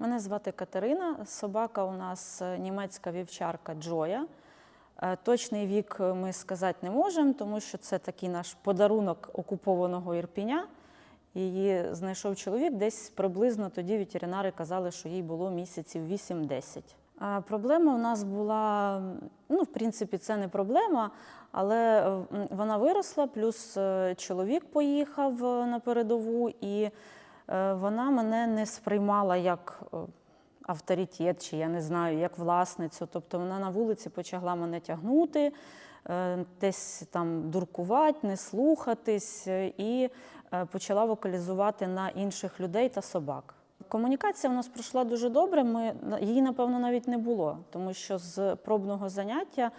Мене звати Катерина. Собака у нас е, німецька вівчарка Джоя. Е, Точний вік е, ми сказати не можемо, тому що це такий наш подарунок окупованого Ірпіня. Її знайшов чоловік десь приблизно тоді ветеринари казали, що їй було місяців 8-10. А Проблема у нас була, ну, в принципі, це не проблема, але е, вона виросла, плюс е, чоловік поїхав е, на передову, і е, вона мене не сприймала як е, авторитет, чи я не знаю, як власницю. Тобто вона на вулиці почала мене тягнути, е, десь там дуркувати, не слухатись, е, і е, почала вокалізувати на інших людей та собак. Комунікація в нас пройшла дуже добре. Ми її, напевно, навіть не було, тому що з пробного заняття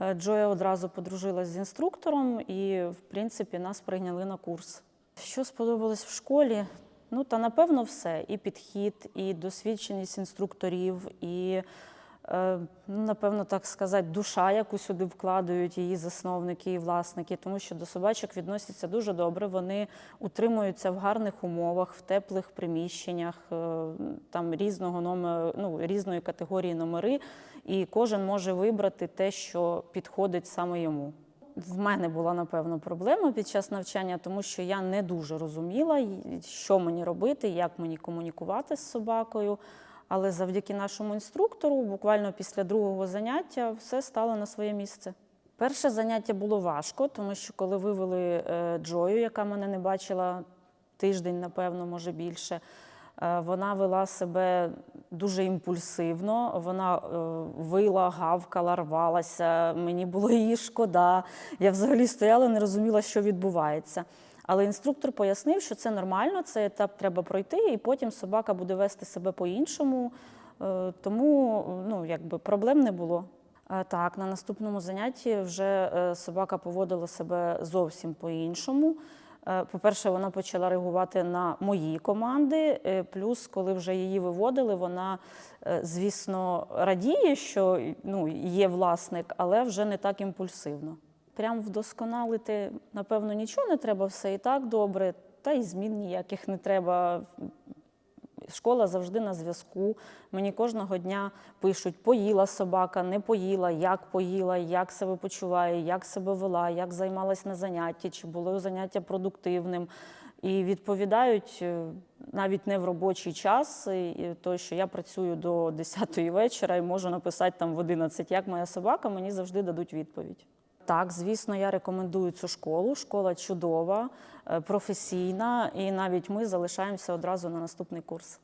е, Джоя одразу подружилась з інструктором, і в принципі нас прийняли на курс. Що сподобалось в школі? Ну та напевно все. І підхід, і досвідченість інструкторів, і е, ну, напевно, так сказати, душа, яку сюди вкладають її засновники і власники, тому що до собачок відносяться дуже добре. Вони утримуються в гарних умовах, в теплих приміщеннях, е, там різного номеру, ну, різної категорії номери, і кожен може вибрати те, що підходить саме йому. В мене була напевно проблема під час навчання, тому що я не дуже розуміла, що мені робити, як мені комунікувати з собакою. Але завдяки нашому інструктору, буквально після другого заняття, все стало на своє місце. Перше заняття було важко, тому що коли вивели е, Джою, яка мене не бачила тиждень, напевно, може більше, вона вела себе дуже імпульсивно. Вона е, вила, гавкала, рвалася. Мені було її шкода. Я взагалі стояла, не розуміла, що відбувається. Але інструктор пояснив, що це нормально, цей етап треба пройти, і потім собака буде вести себе по-іншому. Е, Тому ну, якби, проблем не було. Е, Так, на наступному занятті вже е, собака поводила себе зовсім по-іншому. Е, По-перше, вона почала реагувати на мої команди. е, Плюс, коли вже її виводили, вона, е, звісно, радіє, що ну, є власник, але вже не так імпульсивно. Прям вдосконалити, напевно, нічого не треба, все і так добре, та й змін ніяких не треба. Школа завжди на зв'язку. Мені кожного дня пишуть, поїла собака, не поїла, як поїла, як себе почуває, як себе вела, як займалась на занятті, чи було заняття продуктивним. І відповідають е, навіть не в робочий час, і- то, що я працюю до 10-ї вечора і можу написати там в 11, як моя собака, мені завжди дадуть відповідь. Так, звісно, я рекомендую цю школу. Школа чудова, е, професійна, і навіть ми залишаємося одразу на наступний курс.